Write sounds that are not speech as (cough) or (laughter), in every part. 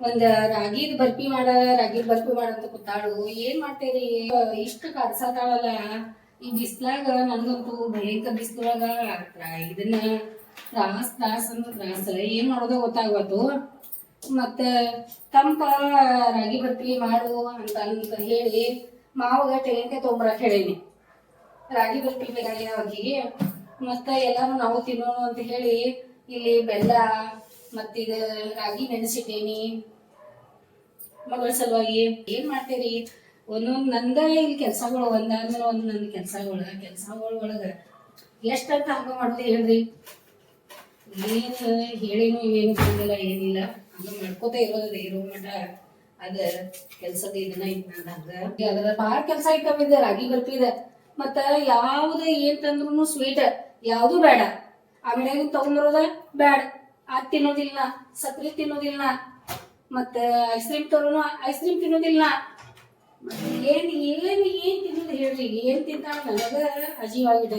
ಒಂದ್ ರಾಗಿದ್ ಬರ್ಪಿ ಮಾಡ ರಾಗಿ ಬರ್ಪಿ ಮಾಡ ಅಂತ ಕೂತಾಳು. ಏನ್ ಮಾಡ್ತೇರಿ? ಇಷ್ಟ ಕರ್ಸಾತಾಳಲ್ಲ. ಈ ಬಿಸ್ಲಾಗ ನನ್ಗಂತೂ ಭಯಂಕರ ಬಿಸ್ಲಾಗ ಇದನ್ನ ತ್ರಾಸ್ ತ್ರಾಸ್ ಅಂದ್ರೆ ತ್ರಾಸ ಏನ್ ಮಾಡೋದು ಗೊತ್ತಾಗ್ಬಾರ್ದು ಮತ್ತ ತಂಪ, ರಾಗಿ ಬರ್ಪಿ ಮಾಡು ಅಂತ ಅಂತ ಹೇಳಿ ಮಾವಗ ತೆಂಗಿನಕಾಯಿ ತೊಗೊಂಬರಕ್ ಹೇಳೀನಿ. ರಾಗಿ ಬರ್ಪಿ ಬೇಕಾಗಿದೆ ಅವಾಗಿಗೆ ಮತ್ತ ಎಲ್ಲಾನು ನಾವು ತಿನ್ನೋಣ ಅಂತ ಹೇಳಿ ಇಲ್ಲಿ ಬೆಲ್ಲ ಮತ್ತಿದ ರಾಗಿ ನೆನೆಸಿಟ್ಟೇನಿ ಮಗಳ ಸಲುವಾಗಿ ಏನ್ ಮಾಡ್ತೇರಿ? ಒಂದೊಂದ್ ನಂದ ಇಲ್ಲಿ ಕೆಲ್ಸಗಳು ಒಂದಾದ್ಮೇಲೆ ಒಂದ್ ನನ್ನ ಕೆಲ್ಸಗಳು. ಕೆಲ್ಸಗಳ ಒಳಗ ಎಷ್ಟಂತ ಹಂಗ ಮಾಡ್ತೀವಿ ಹೇಳ್ರಿ? ಏನ್ ಹೇಳಿನೂ ಏನು ಬಂದಿಲ್ಲ ಏನಿಲ್ಲ. ಹಂಗ ಮಾಡ್ಕೋತ ಇರೋದ ಇರೋ ಮಠ. ಅದ ಕೆಲ್ಸದ ಇದನ್ನ ಇದ್ ಹಂಗ ಅದ್ರ ಬಾಳ ಕೆಲ್ಸ ಐತವ ಇದ, ರಾಗಿ ಬರ್ಪಿದ ಮತ್ತ ಯಾವ್ದ ಏನ್ ತಂದ್ರು ಸ್ವೀಟ್ ಯಾವ್ದು ಬೇಡ. ಅಂಗಡಿಯಾಗ ತಗೊಂಡ್ಬರೋದ ಬೇಡ ಅದ್ ತಿನ್ನೋದಿಲ್ಲ ಸಕ್ರಿ ತಿನ್ನೋದಿಲ್ಲ ಮತ್ತ ಐಸ್ ಕ್ರೀಮ್ ತರೋನು ಐಸ್ ಕ್ರೀಮ್ ತಿನ್ನೋದಿಲ್ಲ. ಏನ್ ಏನ್ ಏನ್ ತಿನ್ನೋದು ಹೇಳ್ರಿ? ಏನ್ ತಿಂತಾಳ ನನಗ ಅಜೀವಾಗಿದೆ.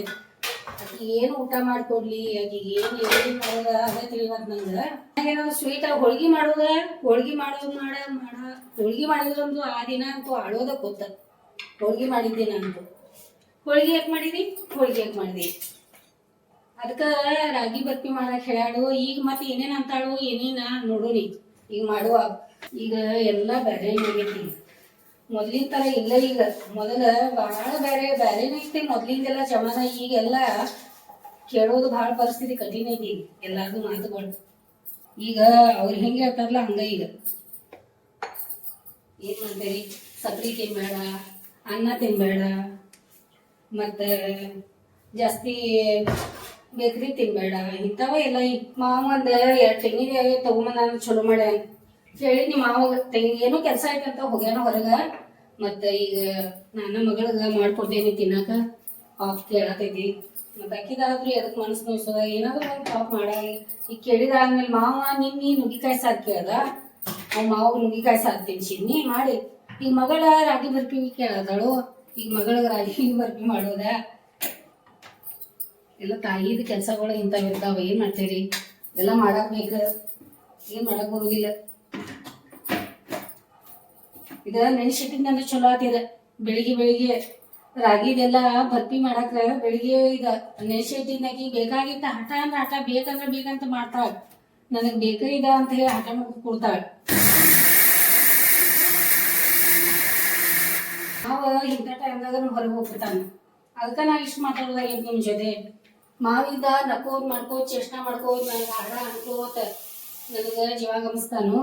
ಆಕಿಗೆ ಏನ್ ಊಟ ಮಾಡ್ಕೊಡ್ಲಿ? ಆಕಿಗೆ ಏನ್ ಏನ್ ಮಾಡೋದ ಅದೇ ತಿಳಿವತ್ ನಂಗ. ಏನಾದ್ರು ಸ್ವೀಟ್ ಹೋಳ್ಗಿ ಮಾಡೋದ? ಹೋಳ್ಗಿ ಮಾಡೋದ್ ಮಾಡ ಮಾಡ. ಹೋಳ್ಗಿ ಮಾಡಿದ್ರಂದು ಆ ದಿನ ಅಂತೂ ಆಡೋದ ಗೊತ್ತ. ಹೋಳ್ಗಿ ಮಾಡಿದ್ದೆ ನಾನು ಹೋಳ್ಗಿ ಯಾಕೆ ಮಾಡಿದಿ? ಹೋಳ್ಗಿ ಯಾಕೆ ಮಾಡಿದಿ? ಅದಕ್ಕ ರಾಗಿ ಬರ್ಫಿ ಮಾಡಕ್ ಹೇಳಾಡು ಈಗ ಮತ್ತೆ ಏನೇನ್ ಅಂತಾಳು? ಏನೇನ ನೋಡೋನಿ ಈಗ ಮಾಡುವ. ಈಗ ಎಲ್ಲ ಬೇರೆ ಆಗೈತಿ ಮೊದ್ಲಿನ ತರ ಇಲ್ಲ ಈಗ. ಮೊದಲ ಬಹಳ ಬೇರೆ ಬೇರೆ ಐತಿ. ಮೊದ್ಲಿಂದೆಲ್ಲ ಜಮಾನ ಈಗೆಲ್ಲ ಕೇಳೋದು ಬಹಳ ಪರಿಸ್ಥಿತಿ ಕಠಿಣ ಐತಿ ಈಗ. ಎಲ್ಲಾರ್ದು ಮಾತುಗಳು ಈಗ ಅವ್ರು ಹೆಂಗ ಹೇಳ್ತಾರಲ್ಲ ಹಂಗ ಈಗ. ಏನ್ ಮಾಡ್ತೇರಿ? ಸಕ್ರಿ ತಿನ್ಬೇಡ, ಅನ್ನ ತಿನ್ಬೇಡ, ಮತ್ತ ಜಾಸ್ತಿ ಬೇಕ್ರಿ, ತಿನ್ಬೇಡ. ಇಂಥವ ಎಲ್ಲ ಈ ಮಾವ ಒಂದ್ ಎರಡ್ ತೆಂಗಿನ ತಗೊಂಬಂದ ಚಲೋ ಮಾಡ ಹೇಳಿ ನಿಮ್ಮ ಮಾವ ತೆಂಗಿ, ಏನೋ ಕೆಲಸ ಆಯ್ತಂತ ಹೋಗ್ಯಾನ ಹೊರಗ. ಮತ್ತ ಈಗ ನನ್ನ ಮಗಳಗ ಮಾಡ್ಕೊಡ್ತೇನೆ ತಿನ್ನಾಕ. ಆಫ್ ಕೇಳತೈತಿ. ಮತ್ತ ಅಕ್ಕಿದಾದ್ರೂ ಎದಕ್ ಮನಸ್ಸು ನೋಯ್ಸದ? ಏನಾದ್ರೂ ಒಂದ್ ಟಾಪ್ ಮಾಡ. ಈಗ ಕೇಳಿದಾದ್ಮೇಲೆ, ಮಾವ ನಿನ್ನಿ ನುಗ್ಗಿಕಾಯಿ ಸಾರ್ ಕೇಳ್ದ? ಅವ್ ಮಾವ ನುಗ್ಗಿಕಾಯಿ ಸಾರ್ ತಿನ್ಸಿದ್ನಿ ಮಾಡಿ. ಈಗ ಮಗಳ ರಾಗಿ ಬರ್ಪಿ ಕೇಳದಳು ಈಗ ಮಗಳ ರಾಗಿ (laughs) ಬರ್ಪಿ ಮಾಡೋದ? ಎಲ್ಲ ತಾಯಿದ ಕೆಲಸಗಳು ಇಂಥವು ಇರ್ತಾವ, ಏನು ಮಾಡ್ತೇರಿ? ಎಲ್ಲ ಮಾಡಕ್ ಬೇಕ. ಏನ್ ಮಾಡಕ್ ಬರುದಿಲ್ಲ. ಇದ ನೆನ್ಸಿಟ್ಟಿದ್ದ ಚಲೋ ಆತಿದ ಬೆಳಿಗ್ಗೆ ಬೆಳಿಗ್ಗೆ ರಾಗಿದೆಲ್ಲ ಭರ್ತಿ ಮಾಡಾಕ ಬೆಳಿಗ್ಗೆ ಇದ ನೆನ್ಸಿಟ್ಟಿದ್ದಾಕಿ ಬೇಕಾಗಿತ್ತ ಹಠ ಅಂದ್ರೆ ಹಠ ಬೇಕಂದ್ರೆ ಬೇಕಂತ ಮಾಡ್ತಾಳ. ನನಗೆ ಬೇಕ ಇದ ಅಂತ ಹೇಳಿ ಹಠ ಮಾಡಿ ಕೊಡ್ತಾಳ. ಅವ ಇಂಥ ಟೈಮ್ದಾಗ ಹೊರಗೆ ಹೋಗ್ಬಿಡ್ತಾನ ಅದಕ್ಕೆ ನಾ ಇಷ್ಟು ಮಾತಾಡೋದಾಗಿತ್ತು ನಿಮ್ಮ ಜೊತೆ? ಮಾವಿದ ನಕೋದ್ ಮಾಡ್ಕೋದ್ ಚೇಷ್ಟಾ ಮಾಡ್ಕೋದ್, ನನಗೆ ಹಾಡ ಅನ್ಕೋತ, ನನಗ ಜೀವ ಗಮಿಸ್ತಾನು.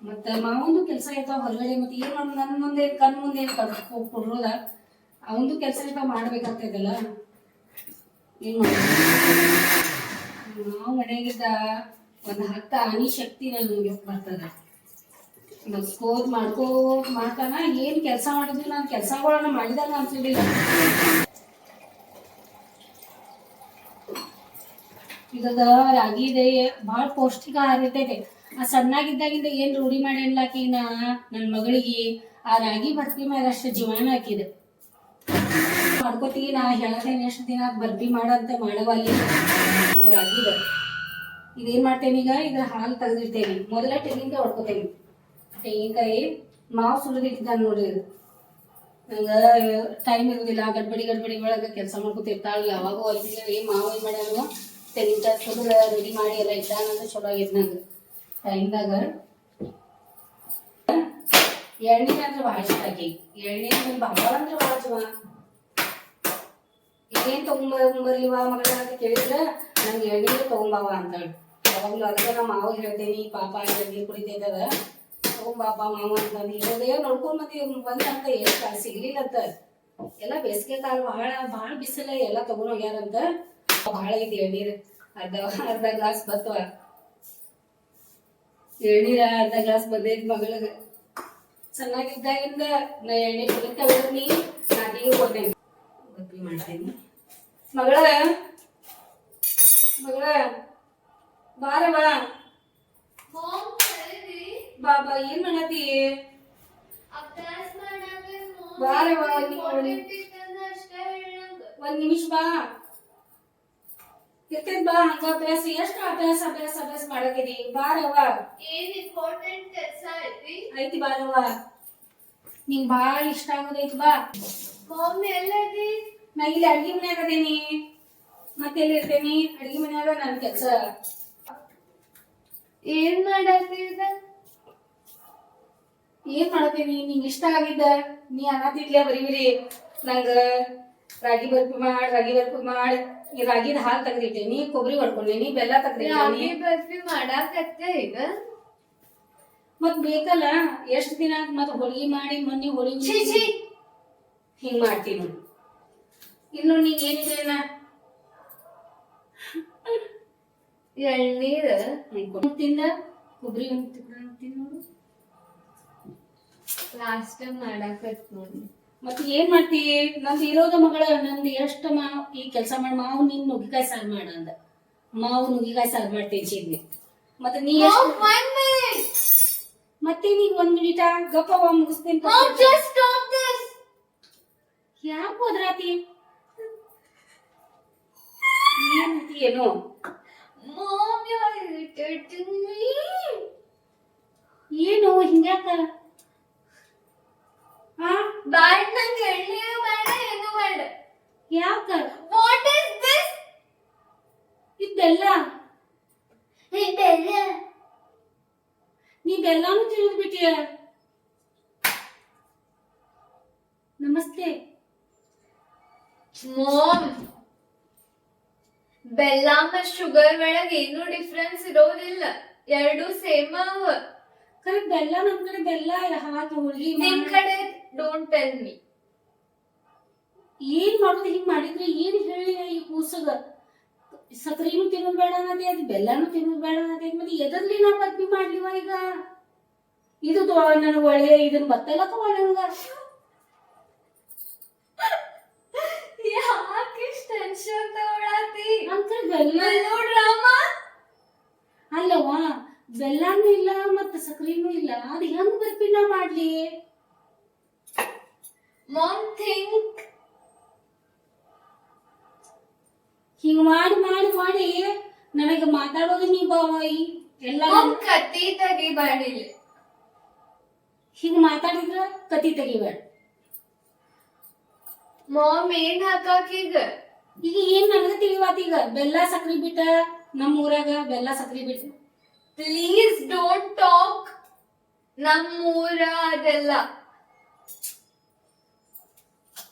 ಮತ್ತ ಮಾವಂದು ಕೆಲಸ ಇರ್ತಾವ ಹೊರಗಡೆ, ಮತ್ತೆ ಏನು ಮಾಡ್ ನನ್ನ ಮುಂದೆ, ಕಣ್ ಮುಂದೆ ಕಡ್ ಕೊಡ್ರೋದ, ಅವಂದು ಕೆಲಸ ಇರ್ತಾವ ಮಾಡ್ಬೇಕಾಗ್ತದಲ್ಲ ಏನ್ ಮಾಡೋದು? ನಾವು ಮನೆಯಾಗಿದ್ದ ಒಂದ್ ಹತ್ತ ಆನಿ ಶಕ್ತಿ ನನಗೆ ಬರ್ತದ. ನಸ್ಕೋದ್ ಮಾಡ್ಕೋದ್ ಮಾಡ್ತಾನ, ಏನ್ ಕೆಲಸ ಮಾಡಿದ್ವಿ ನಾನು ಕೆಲಸಗಳನ್ನ ಮಾಡಿದಾಗ ಅನ್ಸಿದಿಲ್ಲ ಇವಾಗ ರಾಗಿ ಇದೆ ಭಾಳ ಪೌಷ್ಟಿಕ ಆಹಾರ ಇರ್ತೈತೆ ಆ ಸಣ್ಣಾಗಿದ್ದಾಗಿಂದ ಏನ್ ರೂಢಿ ಮಾಡಿ ನಾ ನನ್ನ ಮಗಳಿಗೆ ಆ ರಾಗಿ ಬರ್ಫಿ ಮೇಲೆ ಅಷ್ಟು ಜೀವನ ಹಾಕಿದೆ. ಮಾಡ್ಕೋತೀವಿ, ನಾ ಹೇಳ್ತೇನೆ ಎಷ್ಟು ದಿನ ಬರ್ಫಿ ಮಾಡಂತ ಮಾಡವಲ್ಲಿ ಇದು ರಾಗಿ ಇದೇನ್ ಮಾಡ್ತೇನೆ ಈಗ? ಇದ್ರ ಹಾಲು ತೆಗೆದಿರ್ತೇನೆ. ಮೊದಲ ತೆಂಗಿನಕಾಯಿ ಹೊಡ್ಕೋತೇನೆ ತೆಂಗಿನಕಾಯಿ ಮಾವು ಸುಲಿದಿಟ್ಟಿದ್ದ ನೋಡ್ರಿ ಇದು. ನಂಗ ಟೈಮ್ ಇರುದಿಲ್ಲ, ಗಡ್ಬಡಿ ಗಡ್ಬಡಿ ಒಳಗೆ ಕೆಲಸ ಮಾಡ್ಕೊತಿರ್ತಾಳ ಯಾವಾಗೂ ಹೊಲ್ತಿಲ್ಲ ಮಾವು ಏನ್ ಮಾಡ್ಯಾನು ತೆಂಗಿನಕಾಯಿ ರೆಡಿ ಮಾಡಿ ಎಲ್ಲ ಇಟ್ಟಾನಂತ ಚಲೋ ಆಗೈತೆ ನಂಗೆ. ಟೈಮ್ದಾಗ ಎಣ್ಣೆ ಅಂದ್ರೆ ಭಾಳ ಇಷ್ಟ ಆಗಿ. ಎಣ್ಣೆ ಅಂದ್ರೆ ಅಂದ್ರೆ ಭಾಳ ಜೀವ ಏನ್ ತಗೊಂಬರ್ಲಿವ ಮಗಳ ಅಂತ ಕೇಳಿದ್ರೆ ನಂಗೆ ಎಳ್ನೀರು ತಗೊಂಬಾವ ಅಂತಾಳು. ಯಾವಾಗಲೂ ಅದಕ್ಕೆ ನಮ್ಮ ಮಾವ ಹೇಳ್ತೇನಿ ಪಾಪ ಎಳ್ನೀರು ಕುಡಿತೈತದ ತಗೊಂಬಾಪ ಮಾವ ಅಂತ ಹೇಳೋದೇ ನೋಡ್ಕೊಂಡ್ ಮತ್ತೆ ಬಂದಂತ ಏನು ಸಿಗ್ಲಿಲ್ಲ ಅಂತ. ಎಲ್ಲ ಬೇಸಿಗೆ ಕಾಲ ಬಹಳ ಬಹಳ ಬಿಸಿಲ ಎಲ್ಲ ತಗೊಂಡ್ ಹೋಗ್ಯಾರಂತ. ಬಹಳ ಐತಿ ಎಳ್ನೀರ್ ಅರ್ಧ ಅರ್ಧ ಗ್ಲಾಸ್ ಬತ್ತವ ಎಳ್ನೀರ ಅರ್ಧ ಗ್ಲಾಸ್ ಬಂದೈತಿ ಮಗಳಿಗೆ ಚೆನ್ನಾಗಿದ್ದಾಗಿಂದ ನಾ ಎಣ್ಣೆ ಕುಡಿತಾ ನೀ ನಾಟಿಗೆ ಕೊಡ್ತೇನೆ ಬರ್ಫಿ ಮಾಡ್ತೇನೆ ಮಗಳ ಮಗಳ ಬಾರ ಬಾ ಹೋಮ್ ಕರೀರಿ ಬಾ ಬಾ ಏನ್ ಮಾಡತಿ ಅಭ್ಯಾಸ ಮಾಡಾಕ ಬಾರೆ ಬಾ, ನೀ ಕೊಡಿ. ಅಷ್ಟೇ ಹೇಳಂಗ ಒಂದ್ ನಿಮಿಷ ಬಾ ಇರ್ತೈತ್ ಬಾ ಹಂಗ ಅಭ್ಯಾಸ ಎಷ್ಟು ಅಭ್ಯಾಸ ಅಭ್ಯಾಸ ಅಭ್ಯಾಸ ಮಾಡಕಿದಿ ಬಾರವ್ವ. ಏನ್ ಇಂಪಾರ್ಟೆಂಟ್ ಕೆಲಸ ಐತಿ? ಐತಿ ಬಾರವ್ವ. ನಿಂಗ್ ಭಾಳ ಇಷ್ಟ ಆಗೋದೈತಿ ಬಾ. ಮಮ್ಮಿ ಎಲ್ಲದಿ? ನಾ ಇಲ್ಲಿ ಅಡ್ಗೆ ಮನ್ಯಾಗ ಅದೇನಿ. ಮತ್ತೆ ಎಲ್ಲಿ ಇರ್ತೇನಿ? ಅಡ್ಗೆ ಮನ್ಯಾಗ ನನ್ ಕೆಲ್ಸ. ಏನ್ ಮಾಡತ್ತೀಗ ಏನ್ ಮಾಡತೇನಿ ನಿಂಗ್ ಇಷ್ಟ ಆಗಿದ್ದ? ನೀ ಅನ್ನತಿದ್ಲೆ ಬರೀ ಬರೀ. ನಂಗ ರಾಗಿ ಬರ್ಪು ಮಾಡ್ ರಾಗಿ ಬರ್ಪು ಮಾಡ್. ಈ ರಾಗಿದ ಹಾಲ್ ತೆಗ್ದಿಟ್ಟೇನಿ ಕೊಬ್ಬರಿ ಹೊಡ್ಕೊಂಡೇನಿ ಬೆಲ್ಲ ತೆಗ್ದಿಟ್ಟೇನಿ ಬರ್ಫಿ ಮಾಡಾಕತ್ತೆ ಈಗ. ಮತ್ ಬೇಕಲ್ಲ? ಎಷ್ಟ್ ದಿನ ಮತ್ ಹೋಳಿಗೆ ಮಾಡಿ ಮೊನ್ನೆ ಹೋಳಿಗೆ ಹಿಂಗ್ ಮಾಡ್ತೀನಿ ಇನ್ನು ನೀನ್ ಏನಿದೆ ನಾ ಎಳ್ನೀರ್. ತಿಂದ? ಕೊಬ್ಬರಿ ನೋಡು. ಲಾಸ್ಟ್ ಟೈಮ್ ಮಾಡಾಕತ್ ನೋಡಿ. ಮತ್ತೆ ಏನ್ ಮಾಡ್ತೀ? ನಂದು ಇರೋದ ಮಗಳ ನಂದು ಎಷ್ಟು ಮಾವ್ ಈ ಕೆಲಸ ಮಾಡಿ ಮಾವು ನೀನ್ ನುಗ್ಗಿಕಾಯಿ ಸಾರು ಮಾಡ ಅಂದ. ಮಾವು ನುಗ್ಗಿಕಾಯಿ ಸಾರು ಮಾಡ್ತೀನಿ ಚೀನಿ ಮತ್ತೆ ನೀ. ಮತ್ತೆ ನೀ ಒಂದ್ ಮಿನಿಟ ಗಪ್ಪ ಮುಗಿಸ್ತೀನಿ. ಯಾಕೆ ಹೋದ್ರಾತಿ? ಏನು. ಏನು ಹಿಂಗ್ಯಾಕ? ಹಾ? ಬ್ಯಾಡ್ ನಂಗೆ ಎಳ್ನೀರು ಬೇಡ ಏನು ಬೇಡ. ಯಾಕ ವಾಟ್ ಇಸ್ ದಿಸ್ ಇದೆಲ್ಲ? ಇದೆಲ್ಲ? ನೀ ಬೆಲ್ಲಾನು ಬಿಟ್ಟಿಯ ನಮಸ್ತೆ. ಮಾಮ್ ಬೆಲ್ಲ ಮತ್ತು ಶುಗರ್ ಒಳಗೆ ಏನು ಡಿಫ್ರೆನ್ಸ್ ಇರೋದಿಲ್ಲ. ಎರಡು ಸೇಮ್ ಅವ. ಕರೆ ಬೆಲ್ಲ ನಮ್ ಕಡೆ ಬೆಲ್ಲ ಹಾಕಿ ಹೋಳ್ಗಿ ನಿಮ್ ಕಡೆ ಡೋಂಟ್ ಟೆಲ್ ಮೀ ಏನ್ ಮಾಡೋದು ಹಿಂಗ್ ಮಾಡಿದ್ರೆ ಏನ್ ಹೇಳಿ ಈ ಕೂಸಗ? ಸಕ್ರಿನೂ ತಿನ್ನೋದ್ ಬೇಡ ಅನ್ನದೇ ಅದು ಬೆಲ್ಲನೂ ತಿನ್ನೋದ್ ಬೇಡ ಅನ್ನದೇ ಮತ್ತೆ ಎದರ್ಲಿ ನಾ ಪತ್ನಿ ಮಾಡ್ಲಿವ ಈಗ? ಇದು ನನಗೆ ಒಳ್ಳೆ ಇದನ್ನ ಬತ್ತಲ್ಲಕ ನನಗ. ಯಾಕೆ ಟೆನ್ಷನ್ ತಗೊಳತಿ ಅಂತ ಬೆಲ್ಲ ಡ್ರಾಮಾ ಅಲ್ಲವ ಬೆಲ್ಲನೂ ಇಲ್ಲ ಮತ್ತ ಸಕ್ರಿನೂ ಇಲ್ಲ. ಅದು ಹೆಂಗ್ ಬರ್ಪಿನ ಮಾಡ್ಲಿ? ಮಾಮ್ ಥಿಂಕ್ ಹಿಂಗ್ ಮಾಡಿ ಮಾಡಿ ಮಾಡಿ ನನಗೆ ಮಾತಾಡೋದು ನೀ ಬಾವಾಯಿ ಎಲ್ಲ ಮಾಮ್ ಕತ್ತಿ ಹಿಂಗ ಹಿಂಗ್ ಮಾತಾಡಿದ್ರ ಕತಿ ತೆಗಿಬೇಡ. ಮಾಮ್ ಏನ್ ಹಾಕಾಕೀಗ ಈಗ? ಏನ್ ನನಗ ತಿಳಿವಾತ ಈಗ? ಬೆಲ್ಲ ಸಕ್ರಿ ಬಿಟ್ಟ ನಮ್ಮ ಊರಾಗ ಬೆಲ್ಲ ಸಕ್ರಿ ಬಿಟ್ಟ. ಪ್ಲೀಸ್ ಡೋಂಟ್ ಟಾಕ್ ನಮ್ಮೂರ ಅದೆಲ್ಲ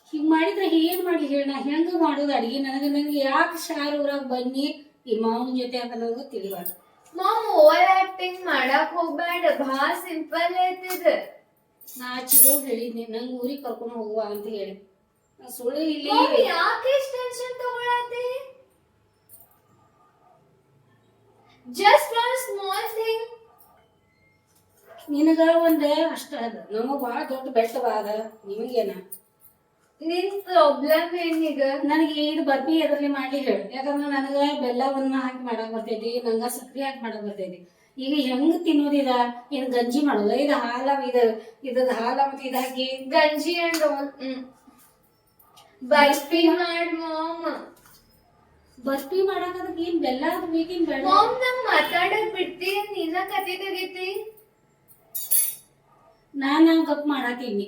ಹಿಂಗ್ ಮಾಡಿದ್ರ ಏನ್ ಮಾಡ್ಲಿ ಹೇಳ? ನಾ ಹೆಂಗ ಮಾಡೋದು ಅಡಿಗೆ? ನನಗೆ ನಂಗೆ ಯಾಕೆ ಶಾರ ಊರಾಗ ಬನ್ನಿ? ಈ ಮಾವನ ಜೊತೆ ಅಂತ ನನಗ ತಿಳಿಬಾರ್ದು. ಮಾಮ್ ಓವರ್ ಆಕ್ಟಿಂಗ್ ಮಾಡಕ್ ಹೋಗ್ಬೇಡ. ಭಾಳ ಸಿಂಪಲ್ ಐತಿದ್. ನಾ ಚಿಗೋ ಹೇಳಿದ್ನಿ ನಂಗೆ ಊರಿಗೆ ಕರ್ಕೊಂಡು ಹೋಗುವ ಅಂತ ಹೇಳಿ. ನಾ ಸುಳ್ಳು ಇಲ್ಲಿ ಯಾಕೆ ಇಷ್ಟ ಟೆನ್ಷನ್ ತಗೊಳತಿ? ಜಸ್ಟ್ ನಿನಗ ಒಂದೇ? ಅಷ್ಟ ಅದ. ನಮಗ ಬಾಳ ದೊಡ್ಡ ಬೆಟ್ಟವ ಅದ. ನಿಮಗೇನ? ನಿಂತ ಪ್ರಾಬ್ಲಮ್ ಈಗ ನನಗೆ ಇದು ಬರ್ಬಿ ಎದ್ರಲ್ಲಿ ಮಾಡ್ಲಿ ಹೇಳು. ಯಾಕಂದ್ರೆ ನನಗ ಬೆಲ್ಲವನ್ನ ಹಾಕಿ ಮಾಡಕ್ ಬರ್ತೈತಿ ನಂಗ ಸಕ್ರಿ ಹಾಕಿ ಮಾಡಕ್ ಬರ್ತೈತಿ. ಈಗ ಹೆಂಗ್ ತಿನ್ನೋದಿದ ಏನ್ ಗಂಜಿ ಮಾಡೋದ ಇದು ಹಾಲ ಇದ ಇದ ಹಾಲ ಮತ್ತೆ ಇದ ಹಾಕಿ. ಗಂಜಿ ಅಂಡ್ ಬರ್ಪಿ ಬರ್ಫಿ ಮಾಡ್ ಮಾಮ್. ಬರ್ಫಿ ಮಾಡಕ್ ಅದಕ್ಕೆ ಏನ್ ಬೆಲ್ಲ ಅದು ಬೇಕೇನ್ ಬೇಡ? ಮಾಮ್ ನಂಗ್ ಮಾತಾಡಕ್ ಬಿಡ್ತಿ. ನೀನ ಕತೆ ತೆಗಿತಿ. ನಾನ್ ಕಪ್ ಮಾಡಾತೀನಿ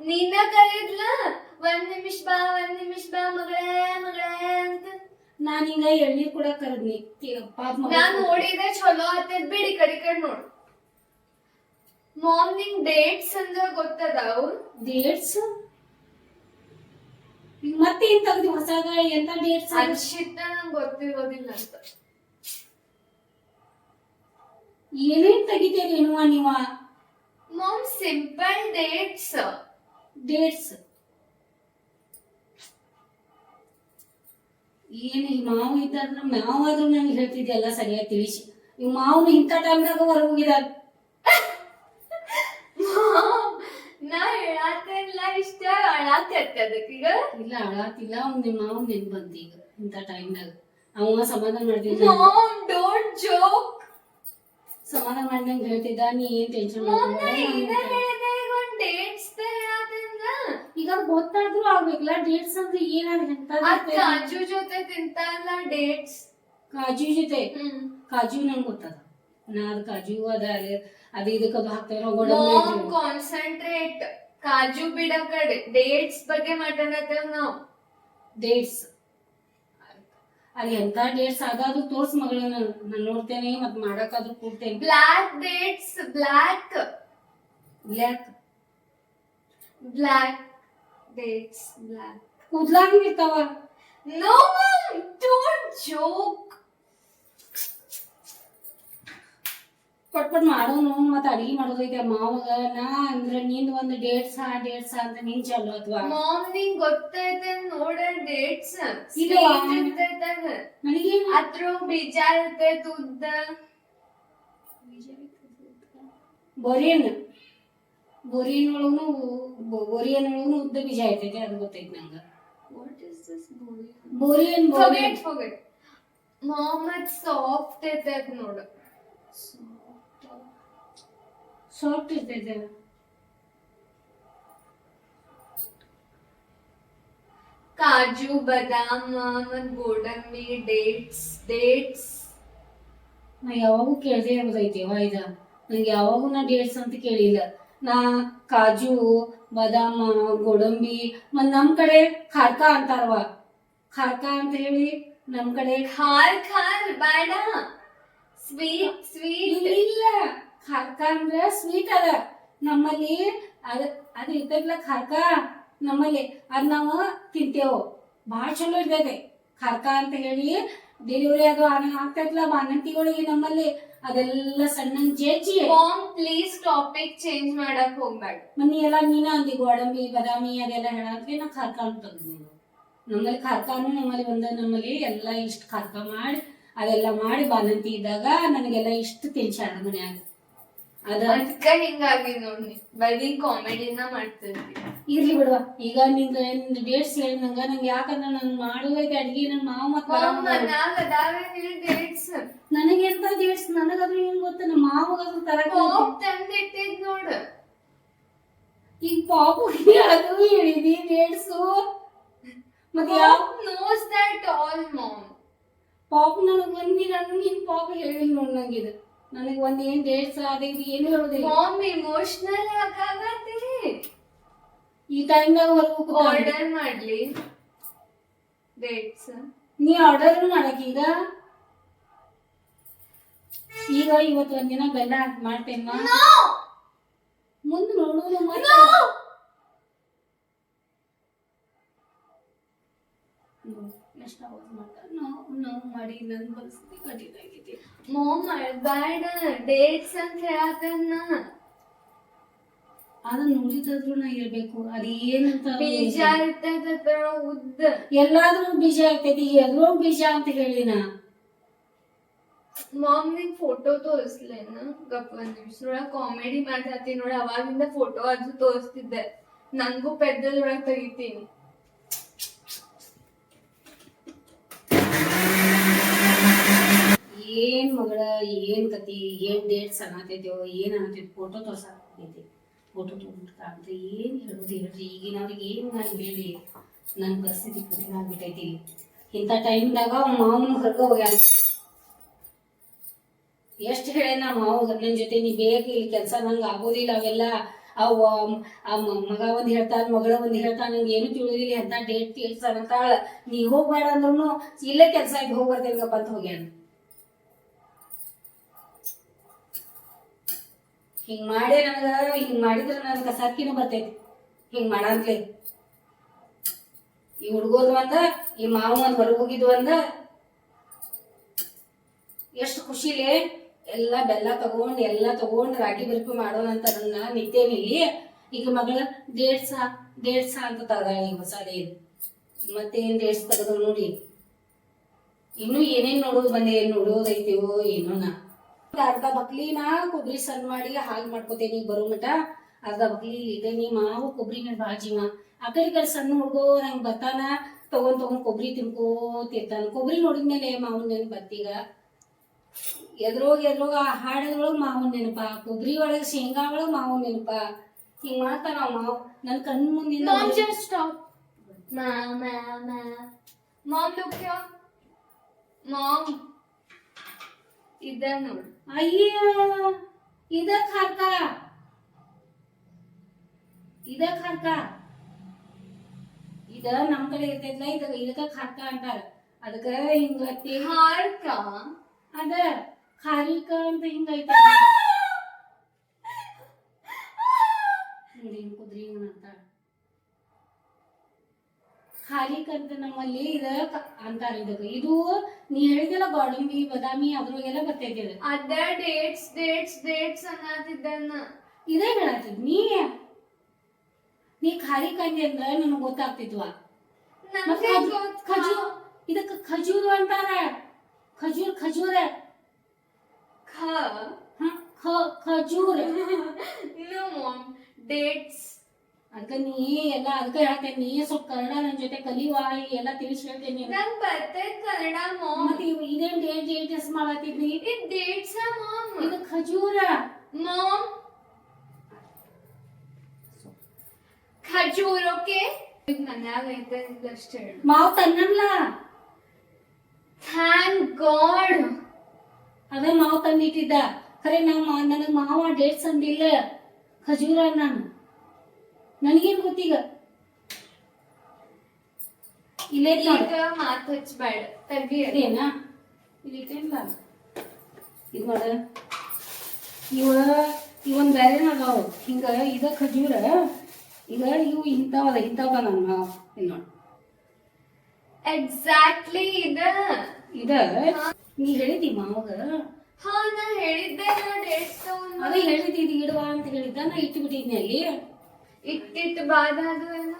ನೀನ ಕರೀದ್ಲ? ಒಂದ್ ನಿಮಿಷ ಬಾ ಒಂದ್ ನಿಮಿಷ ಬಾ ಮಗಳೇ ಮಗಳೇ ಅಂತ. ನಾನ್ ಹಿಂಗ ಎಳ್ಳಿ ಕೂಡ ಕರದ್ನಿ. ಪಾಪ ನಾನ್ ನೋಡಿದ್ರೆ ಚಲೋ ಆತದ್ ಬಿಡಿ ಕಡೆ ಕಡೆ ನೋಡ್. ಮಾಮ್ ನಿಂಗ್ ಡೇಟ್ಸ್ ಅಂದ್ರ ಗೊತ್ತದಾವ್ ಡೇಟ್ಸ್ ಮತ್ತೆ ಏನ್ ತೆಗ್ದಿ ಹೊಸದ ಎಂತ ಡೇಟ್ಸ್ ಅನ್ಶಿತ ನಂಗ್ ಗೊತ್ತಿರೋದಿಲ್ಲ ಅಂತ. ಏನೇನ್ ತೆಗಿತೀರಿ ಏನುವ ನೀವ? ಮಾಮ್ ಸಿಂಪಲ್ ಡೇಟ್ಸ್ ಡೇಟ್ಸ್ ಏನು ಈ ಮಾವು ಇದ್ದಾದ್ರ ಮಾವಾದ್ರೂ ನಂಗೆ ಹೇಳ್ತಿದ್ದೆ ಎಲ್ಲ ಸರಿಯಾಗಿ ತಿಳಿಸಿ. ಈ ಮಾವು ಇಂಥ ಟೈಮ್ದಾಗ ಹೊರ ಹೋಗಿದಾರ ನಾ ಹೇಳಾತಿಲ್ಲ ಇಷ್ಟ ಅಳಾಕತ್ತದಕ್ಕೀಗ ಇಲ್ಲ ಅಳಾತಿಲ್ಲ ಅವ್ನು ನಿಮ್ಮ ಮಾವು ನೆನ್ ಬಂತ ಈಗ ಇಂಥ ಟೈಮ್ದಾಗ ಅವ ಸಮಾಧಾನ ಮಾಡ್ತೀನಿ ಮಾಮ್ ಡೋಂಟ್ ಜೋಕ್ ಸಮಾಧಾನ ಮಾಡ್ದಂಗ್ ಹೇಳ್ತಿದ್ದ ನೀ ಏನ್ ಟೆನ್ಷನ್ ಈಗ ಅದ್ ಗೊತ್ತಾದ್ರೂ ಆಗ್ಬೇಕಲ್ಲ ಡೇಟ್ಸ್ ಅಂದ್ರೆ ಏನಾದ್ರು ಎಂತ ಅದ್ ಕಾಜು ಜೊತೆ ತಿಂತಾರಲ್ಲ ಡೇಟ್ಸ್ ಕಾಜು ಜೊತೆ? ಕಾಜು ನಂಗೆ ಗೊತ್ತದ. ನಾ ಅದು ಕಾಜು ಅದ ಅದು ಇದಕ್ಕದು ಹಾಕ್ತೇವೆ ಮಾಮ್ ಗೋಡಂಬಿ ಕಾನ್ಸಂಟ್ರೇಟ್ ಕಾಜು ಬಿಡ ಕಡೆ ಡೇಟ್ಸ್ ಬಗ್ಗೆ ಮಾತಾಡತ್ತೇವ್ ನಾವ್. ಡೇಟ್ಸ್ ಅಲ್ಲಿ ಎಂತ ಡೇಟ್ಸ್ ಅದಾದ್ರು ತೋರ್ಸ್ ಮಗಳ ನಾನು ನೋಡ್ತೇನೆ ಮತ್ ಮಾಡಕ್ಕಾದ್ರೂ ಕೊಡ್ತೇನೆ. Black dates black black black dates black ಕೂದ್ಲಾಗ ಇರ್ತಾವ. ನೋ ಮಾಮ್ ಡೋಂಟ್ ಜೋಕ್ ಪಟ್ ಪಟ್ ಮಾಡೋನು ಮತ್ತೆ ಅಡಿಗೆ ಮಾಡೋದೈತೆ ಮಾವಾಗ ನಾ ಅಂದ್ರ ನಿಂದ್ ಒಂದ್ ಡೇಟ್ಸ್ ಆ ಡೇಟ್ಸ್ ಅಂತ ನಿನ್ ಚಲೋ ಅಥವಾ ಮಾಮ್ ನಿಂಗ್ ಗೊತ್ತೈತೆ ನೋಡ ಡೇಟ್ಸ್. ನನಗೇನು ಅದ್ರ ಬೀಜ ಇರ್ತೈತ ಉದ್ದ ಬೋರಿಯನ್ ಬೋರಿಯನ್. ಒಳಗೂ ಬೋರಿಯನ್ ಒಳಗೂ ಉದ್ದ ಬೀಜ ಐತೈತೆ ಅದು ಗೊತ್ತೈತಿ ನಂಗ. ಬೋರಿಯನ್ ಬೋರಿಯನ್. ಮಾಮ್ ಅದ್ ಸಾಫ್ಟ್ ಇರ್ತೈತ ನೋಡು. ಸಾಫ್ಟ್ ಇರ್ತೈತೆ ಕಾಜು ಬದಾಮ್ ಮತ್ ಗೋಡಂಬಿ ಡೇಟ್ಸ್ ಡೇಟ್ಸ್ ನಾ ಯಾವಾಗೂ ಕೇಳದೆ ಇರೋದೈತಿ ವಾ ಇದ ನಂಗೆ ಯಾವಾಗೂ ನಾ ಡೇಟ್ಸ್ ಅಂತ ಕೇಳಿಲ್ಲ. ನಾ ಕಾಜು ಬಾದಾಮ ಗೋಡಂಬಿ ಮತ್ ನಮ್ ಕಡೆ ಖಾರ್ಕ ಅಂತಾರವ ಖಾರ್ಕ ಅಂತ ಹೇಳಿ ನಮ್ ಕಡೆ ಖಾರ್ ಖಾರ್ ಬೇಡ. ಸ್ವೀಟ್ ಸ್ವೀಟ್ ಇಲ್ಲ ಖಾರ್ಕ ಅಂದ್ರ ಸ್ವೀಟ್ ಅದ. ನಮ್ಮಲ್ಲಿ ಅದ ಅದ್ ಇರ್ತೈತ್ಲ ಖಾರ್ಕ ನಮ್ಮಲ್ಲಿ ಅದ್ ನಾವು ತಿಂತೇವು. ಭಾಳ ಚಲೋ ಇರ್ತೈತೆ. ಖಾರ್ಕ ಅಂತ ಹೇಳಿ ಡೆಲಿವರಿ ಅದು ಆನ ಆಗ್ತೈತ್ಲ ಬಾಣಂತಿಗಳಿಗೆ ನಮ್ಮಲ್ಲಿ. ಅದೆಲ್ಲ ಸಣ್ಣ ಜೇಜಿ ಮಾಮ್ ಪ್ಲೀಸ್ ಟಾಪಿಕ್ ಚೇಂಜ್ ಮಾಡಕ್ ಹೋಗ್ಬೇಡ. ಮನಿ ಎಲ್ಲ ನೀನ ಅಂದಿ ಗೋಡಂಬಿ ಬದಾಮಿ ಅದೆಲ್ಲ ಹೇಳತ್ವಿ ನಾ ಖಾರ್ಕ ಅಂತ ನೀನು. ನಮ್ಮಲ್ಲಿ ಖಾರ್ಕಾನು ನಮ್ಮಲ್ಲಿ ಬಂದ ನಮ್ಮಲ್ಲಿ ಎಲ್ಲ ಇಷ್ಟ ಖಾರ್ಕ ಮಾಡಿ ಅದೆಲ್ಲ ಮಾಡಿ ಬಾಣಂತಿ ಇದ್ದಾಗ ನನಗೆಲ್ಲ ಇಷ್ಟ ತಿನ್ಸಾಡ ಮನ್ಯಾಗ. ಅದಕ್ಕ ಹಿಂಗಾಗಿ ನೋಡಿ ಬರೀ ಕಾಮಿಡಿನ ಮಾಡ್ತಿರ್ತಿ ಇರ್ಲಿ ಬಿಡುವ ಈಗ ನಿಂದ ಏನ್ ಡೇಟ್ಸ್ ನಂಗ ನಂಗೆ ಯಾಕಂದ್ರ ನನ್ ಮಾಡುವಾಗ ಅಡ್ಗೆ ನನ್ನ ಮಾವ ಮತ್ ಮಾಮ್ ಬರಾಮಗ. ಮನ್ಯಾಗ ಅದಾವೆ ಡೇಟ್ಸ್ ನನಗೆ ಎಂತ ಡೇಟ್ಸ್ ನನಗಾದ್ರೂ ಏನ್ ಗೊತ್ತ ನಮ್ಮ ಮಾವಗಾದ್ರೂ ತರಕ ಪಾಪ್ ತಂದಿಟ್ಟಿದ್ ನೋಡು. ಈಗ ಪಾಪು ಅದು ಹೇಳಿದಿ ಡೇಟ್ಸ್ ಮತ್ತೆ ಯಾವ ನೋಸ್ ದಟ್ ಆಲ್ ಮಾಮ್ ಪಾಪು ನನಗೆ ಬಂದಿ ಒಂದಿನ ನಿನ್ ಪಾಪು ಹೇಳಿಲ್ಲ ನೋಡ್ ನಂಗಿದು ನನಗ್ ಒಂದ್ ಏನ್ ಡೇಟ್ಸ್ ಅದ ಏನು ಹೇಳೋದಿಲ್ಲ. ಮಾಮ್ ಇಮೋಷನಲ್ ಯಾಕಾಗತ್ತಿ ಈ ಟೈಮ್ನಾಗ ಹೊರಗೆ ಆರ್ಡರ್ ಮಾಡ್ಲಿ. ಡೇಟ್ಸ್ ನೀ ಆರ್ಡರ್ ಮಾಡಕ್ ಈಗ? ಈಗ ಇವತ್ತು ಒಂದಿನ ಬೆಲ್ಲ ಮಾಡ್ತೇನ ಮುಂದೆ ನೋಡೋದು ಮತ್ತೆ ಎಷ್ಟು ಮಾಡ್ತಾರೆ ನಾವು ನಾವು ಮಾಡಿ ನನ್ನ ಪರಿಸ್ಥಿತಿ ಕಠಿಣ ಆಗೈತಿ ಮಾಮ್ ಬೇಡ ಡೇಟ್ಸ್ ಅಂತ ಅದನ್ನ ನಾ ಇರ್ತದ ಉದ್ದ. ಎಲ್ಲಾದ್ರೂ ಬೀಜ ಆಗ್ತೈತಿ ಎಲ್ಲರೂ ಬೀಜ ಅಂತ ಹೇಳಿ ನಾ. ಮಾಮ್ ನಿಂಗ್ ಫೋಟೋ ತೋರಿಸ್ಲೇನ ಗಪ್ಪ ಒಂದ್ ನಿಮಿಷ ಕಾಮಿಡಿ ಮಾಡ್ತಿ ನೋಡಿ ಅವಾಗಿಂದ ಫೋಟೋ ಅದು ತೋರಿಸ್ತಿದ್ದೆ. ನನ್ಗೂ ಒಳಗ್ ತೆಗಿತೀನಿ. ಏನ್ ಮಗಳ, ಏನ್ ಕತಿ, ಏನ್ ಡೇಟ್ಸ್ ಅನ್ನತೈತೋ ಏನ್ ಅನ್ನತೈತಿ ಫೋಟೋ ತೋರ್ಸಾಕೈತಿ ಫೋಟೋ ತಗೊಂಡ್ಬಿಡ್ತಾರಂತ ಏನ್ ಹೇಳುದು ಹೇಳ್ರಿ? ಈಗಿನವ್ರಿಗೆ ಏನ್ ನಾ ಹೇಳಿ. ನನ್ನ ಪರಿಸ್ಥಿತಿ ಕಠಿಣ ಆಗ್ಬಿಟ್ಟೈತಿ. ಇಂಥ ಟೈಮ್ದಾಗ ಮಾವನ ಹೊರಗೆ ಹೋಗ್ಯಾನ. ಎಷ್ಟು ಹೇಳಿ ನಾ ಮಾವ ನನ್ನ ಜೊತೆ, ನೀ ಬೇಗ ಇಲ್ಲಿ ಕೆಲಸ ನಂಗೆ ಆಗೋದಿಲ್ಲ ಅವೆಲ್ಲ. ಅವ್ ಆ ಮಗ ಒಂದ್ ಹೇಳ್ತಾನ, ಮಗಳ ಒಂದ್ ಹೇಳ್ತಾ ನಂಗೆ ಏನು ತಿಳಿದಿಲ್ಲ, ಎಂತ ಡೇಟ್ ತಿಳಿಸ್ತಾನ ಅಂತಾಳ. ನೀ ಹೋಗ್ಬೇಡ ಅಂದ್ರೂ ಇಲ್ಲೇ ಕೆಲಸ ಆಗಿ ಹೋಗಿ ಬರ್ತೇವೆ ಅಂತ ಹೋಗ್ಯಾನ. ಹಿಂಗ್ ಮಾಡಿ ನನಗೆ, ಹಿಂಗ್ ಮಾಡಿದ್ರ ನನ್ ಕಸಾಕಿನೂ ಬರ್ತೈತಿ. ಹಿಂಗ್ ಮಾಡಂತ್ಲೆ. ಈ ಹುಡುಗೋದ್ ಒಂದ, ಈ ಮಾವ ಒಂದ್ ಹೊರಗೆ ಹೋಗಿದ್ವು ಒಂದ. ಎಷ್ಟು ಖುಷಿಲೆ, ಎಲ್ಲ ಬೆಲ್ಲ ತಗೊಂಡ್, ಎಲ್ಲ ತಗೊಂಡ್ ರಾಗಿ ಬರ್ಪಿ ಮಾಡೋಣಂತ ನನ್ನ ಇಲ್ಲಿ ಈಗ ಮಗಳ ಡೇಟ್ಸ ಡೇಟ್ಸ ಅಂತ ತಗದ ಈಗ ಹೊಸದೇ ಇದು ಮತ್ತೇನ್ ತೆಗೆದು ನೋಡಿ. ಇನ್ನು ಏನೇನ್ ನೋಡೋದು ಬಂದೆ ನೋಡೋದೈತಿವೋ, ಏನೋ ನಾ. ಅರ್ಧ ಬಕ್ಲಿನ ಕೊಬ್ಬರಿ ಸಣ್ಣ ಮಾಡಿ ಹಾಗೆ ಮಾಡ್ಕೋತೇನಿ ಬರೋ ಮಟ. ಅರ್ಧ ಬಕ್ಲಿ ಇದೇನಿ ಮಾವು ಕೊಬ್ಬರಿ ಮೇಲೆ ಭಾಳ ಜೀವ. ಆ ಕಡೆ ಸಣ್ಣ ಹುಡುಗೋ ನಂಗೆ ಬರ್ತಾನ ತಗೊಂಡ್ ತಗೊಂಡ್ ಕೊಬ್ಬರಿ ತಿನ್ಕೋತಿರ್ತಾನ. ಕೊಬ್ಬರಿ ನೋಡಿದ್ಮೇಲೆ ಮಾವನ್ ನೆನಪು ಬತ್ತೀಗ ಎದ್ರೋಗ ಎದ್ರೋಗ ಆ ಹಾಡದ್ರೊಳಗೆ ಮಾವನ್ ನೆನಪ ಕೊಬ್ಬರಿ ಒಳಗ ಶೇಂಗಾ ಒಳಗ ಮಾವನ್ ನೆನಪ. ಹಿಂಗ್ ಮಾಡ್ತಾನ ಮಾವು ಮಾವ್. ನನ್ ಕಣ್ ಮುಂದಿನ ಸ್ಟಾಪ್ ಮಾ ಮಾ ಮಾ. ಮಾಮ್ ಲುಕ್ ಹಿಯರ್ ಮಾಮ್ ಇದ ನೋಡು ಅಯ್ಯ ಇದಕ್ ಹಾಕ ಇದಕ್ ಹಾಕ ಇದ ನಮ್ ಕಡೆ ಇರ್ತೈತ್ಲ ಇದ ಇದಕ್ಕ ಹಾಕ ಅಂತಾರ. ಅದಕ್ಕ ಹಿಂಗ ತೇಲಿ ಹಾರ್ಕ ಅದ ಖಾರಿಕ ಅಂತ ಹಿಂಗ ಐತ (laughs) ನೋಡಿ ಹಿಂಗ್ ಕುದ್ರಿ ಹಿಂಗ್ ಅಂತಾರ ಖಾರಿಕ ಅಂತ ನಮ್ಮಲ್ಲಿ ಇದ ಅಂತಾರ ಇದಕ್ಕೆ. ಇದು ನೀ ಹೇಳಿದಲ್ಲ ಗೋಡಂಬಿ ಬದಾಮಿ ಅದ್ರೊಳಗೆಲ್ಲ ಬರ್ತೈತಿ ಇದು ಅದ ಡೇಟ್ಸ್ ಡೇಟ್ಸ್ ಡೇಟ್ಸ್ ಅನ್ನತಿದ್ದನ್ನ. ಇದೇ ಹೇಳತ್ತಿದ್ ನೀ ನೀ ಖಾಲಿ ಕಂದಿ ಅಂದ್ರ ನಿಮಗೆ ಗೊತ್ತಾಗ್ತಿತ್ತು ಮತ್ತೆ ಖಜೂರ್ ಇದಕ್ಕ ಖಜೂರ್ ಅಂತಾರ. ಖಜೂರ್ ಖಜೂರ. ಖ. ಖ- ಖಜೂರ್. (laughs) ನೋ ಡೇಟ್ಸ್ ಅದಕ್ಕ ನೀ ಎಲ್ಲ ಅದಕ್ಕೆ ಹೇಳ್ತೇನೆ ನೀ ಸ್ವಲ್ಪ ಕನ್ನಡ ನನ್ನ ಜೊತೆ ಕಲಿವಾ ಎಲ್ಲ ತಿಳಿಸಿ ಹೇಳ್ತೇನೆ ನಂಗ್ ಬರ್ತೈತ್ ಕನ್ನಡ ಮಾಮ್. ಮತ್ತೆ ಇವ್ ಇದೇನ್ ಡೇಟ್ ಡೇಟ್ ಎಸ್ ಮಾಡತ್ತಿದ್ನಿ ಇದ್ ಡೇಟ್ಸ್ ಮಾಮ್? ಇದು ಖಜೂರ. ಮಾಮ್. ಖಜೂರ್ ಓಕೆ ಮನ್ಯಾಗ ಐತೆ ಅಷ್ಟೇ ಹೇಳು. ಮಾವ್ ತನ್ನಲ್ಲ. ಥ್ಯಾಂಕ್ ಗಾಡ್ ಅದ ಮಾವ್ ತಂದಿಟ್ಟಿದ್ದ. ಖರೆ ನಾವ್ ನನಗ್ ಮಾವ ಡೇಟ್ಸ್ ಅಂದಿಲ್ಲ. ಖಜೂರ ನಾನು. ನನಗೇನ್ ಗೊತ್ತೀಗ? ಇಲ್ಲೇ ಈಗ ಮಾತ್ ಹಚ್ಬೇಡ. ತಗಿ ಇದೇನಾ ಇಲ್ಲಿಟ್ಟೇನಿಲ್ಲ ಇದು ನೋಡ. ಇವ ಇವನ್ ಬೇರೆ ಅದಾವ ಹಿಂಗ ಇದ ಖಜೂರ ಈಗ ಇವು ಇಂಥವಲ್ಲ ಇಂಥವ ನನ್ನ ನಾವು ಇಲ್ಲಿ ನೋಡ. ಎಕ್ಸಾಕ್ಟ್ಲಿ ಇದ. ಇದ? ನೀ ಹೇಳಿದಿ ಮಾವಗ? ಹಾ ನಾ ಹೇಳಿದ್ದೆ ನಾ ಡೇಟ್ಸ್ ಅದೇ ಹೇಳಿದಿ ಇದು ಇಡುವ ಅಂತ ಹೇಳಿದ್ದ ನಾ ಇಟ್ಟು ಬಿಟ್ಟಿದ್ನಿ ಅಲ್ಲಿ. ಇಟ್ಟಿಟ್ಟು ಬಾದ ಅದು ಏನು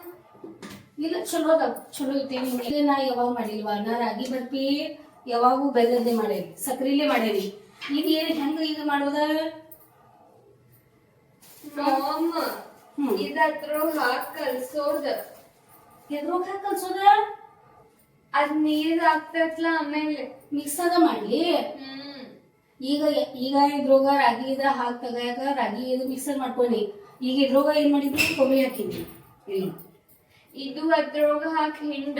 ಇಲ್ಲ ಚಲೋ ಅದ ಚಲೋ ಐತಿ ನಿಮ್ಗೆ. ನಾ ಯಾವಾಗ ಮಾಡಿಲ್ವಾ ನಾ ರಾಗಿ ಬರ್ಪಿ ಯಾವಾಗೂ ಬೆಲ್ಲದ್ದೇ ಮಾಡೇರಿ ಸಕ್ರಿಲೇ ಮಾಡೇರಿ. ಈಗ ಏನ್ ಹೆಂಗ ಈಗ ಮಾಡೋದ? ಮಾಮ್ ಹ್ಮ್. ಇದ ಹತ್ರ ಹಾಕ್ ಕಲ್ಸೋದ. ಎದ್ರೋಗ ಹಾಕಿ ಕಲ್ಸೋದ? ಅದ್ ನೀರ್ ಹಾಕ್ತೈತ್ಲ ಆಮೇಲೆ. ಮಿಕ್ಸದ ಮಾಡ್ಲಿ? ಹ್ಮ್. ಈಗ ಈಗ ಇದ್ರೋಗ ರಾಗಿ ಇದ ಹಾಕ್ ತೆಗಾಕ ರಾಗಿ ಇದು ಮಿಕ್ಸರ್ ಮಾಡ್ಕೊಂಡಿ. ಈಗ ಇದ್ರೊಳಗೆ ಏನು ಮಾಡಿದ್ವಿ ಕೊಬ್ಬರಿ ಹಾಕಿದ್ವಿ ಇಲ್ಲಿ. ಇದು ಅದ್ರೊಳಗ ಹಾಕಿ ಹಿಂಡ.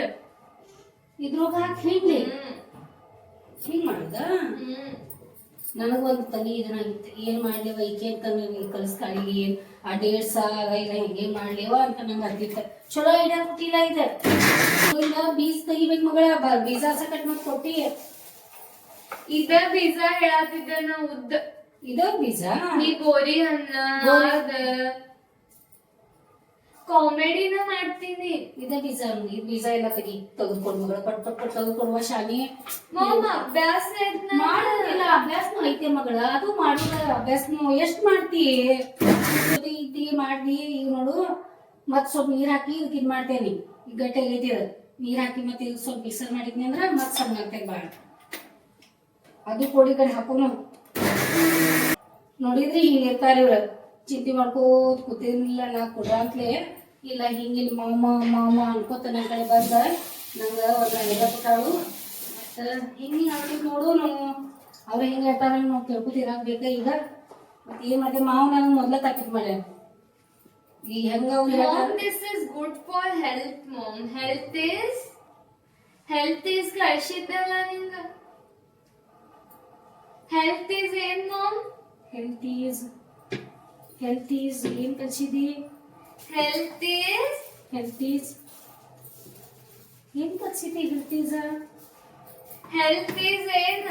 ಇದ್ರೊಳಗೆ ಹಾಕಿ ಹಿಂಡಿ ಹಿಂಗೆ ಮಾಡುದ? ನನಗೊಂದು ತನಿ ಇದನ್ನಾಗಿತ್ತು ಏನ್ ಮಾಡ್ಲೇವ? ಈಕೆ ಅಂತ ನನಗೆ ಕಲಿಸ್ತಾಳಿ ಏನ್ ಆ ಡೇಟ್ ಸಾಗ ಇಲ್ಲ ಹೆಂಗೆ ಮಾಡ್ಲೇವ ಅಂತ ನಂಗೆ ಅದಿತ್ತ ಚಲೋ ಐಡಿಯಾ ಕೊಟ್ಟಿಲ್ಲ ಇದೆ. ಇಲ್ಲ ಬೀಜ ತೆಗಿಬೇಕು ಮಗಳ. ಬೀಜ ಹಸ ಕಟ್ ಮಾಡಿ ಕೊಟ್ಟಿ. ಇದ ಬೀಜ ಹೇಳತ್ತಿದ್ದೆ ನಾ ಉದ್ದ. ಇದ ಬೀಜ ಈ ಗೋರಿ ಅದ ಕಾಮಿಡಿನ ಮಾಡ್ತೀನಿ. ಇದ ಬೀಜ ಈ ಬೀಜ ಎಲ್ಲ ತೆಗಿ ತೆಗೆದುಕೊಂಡು ಮಗಳ ಪಟ್ ಪಟ್ ಪಟ್ ತೆಗೆದುಕೊಡುವ ಶಾನಿ ಮಾಮ ಅಭ್ಯಾಸ ಐತ್. ಮಾಡೋದಿಲ್ಲ ಅಭ್ಯಾಸನು ಐತೆ ಮಗಳ. ಅದು ಮಾಡೋದ ಅಭ್ಯಾಸನು ಎಷ್ಟ್ ಮಾಡ್ತಿ? ಇದ್ದಿ ಮಾಡ್ದಿ ಈಗ ನೋಡು. ಮತ್ ಸ್ವಲ್ಪ ನೀರ್ ಹಾಕಿ ಇದಕ್ಕೆ ಇದ್ ಮಾಡ್ತೇನಿ. ಈಗ ಗಟ್ಟಿ ಆಗೈತಿ ಇದು ನೀರ್ ಹಾಕಿ ಮತ್ತೆ ಈಗ ಸ್ವಲ್ಪ ಮಿಕ್ಸರ್ ಮಾಡಿದ್ನಿ ಅಂದ್ರ ಮತ್ ಸಣ್ಣ ಆಗ್ತೈತಿ ಬಾಳ ಅದು ಕೋಡಿ ಕಡೆ ಹಾಕೋನು. ನೋಡಿದ್ರಿ ಹಿಂಗ ಇರ್ತಾರೆ ಇವ್ರ. ಚಿಂತೆ ಮಾಡ್ಕೋತ ಕೂತಿರ್ಲಿಲ್ಲ ನಾ ಕೊಡ ಅಂತಲೇ ಇಲ್ಲ ಹಿಂಗಿಲ್ ಮಾಮ ಮಾಮ ಅನ್ಕೋತ ನನ್ನ ಕಡೆ ಬಂದ. ನಂಗ ಐದ ಕೊಟ್ಟಾಳು. ಮತ್ತ ಹಿಂಗೆ ಆಗ್ತೈತಿ ನೋಡು ನಾವು. ಅವ್ರ ಹಿಂಗ ಹೇಳ್ತಾರ ನಾವು ಕೇಳ್ಕೊತಿರಾಗ್ಬೇಕ ಈಗ. ಮತ್ತೆ ಏನ್ ಮಾಡಿದೆ? ಮಾವ ನನಗೆ ಮೊದ್ಲ ತಕ್ಕಿದ್ ಮಳೆ ಈ ಹೆಂಗ ಅವ್ರು Mom, this is good for health, mom. Health is health is ಕಳ್ಸಿದ್ದಲ್ಲ ನಿಂಗ. ಹೆಲ್ತ್ ಇಸ್ ಏನ್ mom health is health is ಏನ್ ಕಲ್ಸಿದಿ ಹೆಲ್ತ್ ಇಸ್ ಹೆಲ್ತ್ ಈಸ್ ಏನ್ ಕಲ್ಸಿದಿ ಹೆಲ್ತ್ ಈಸ್ ಹೆಲ್ತ್ ಇಸ್ ಏನ್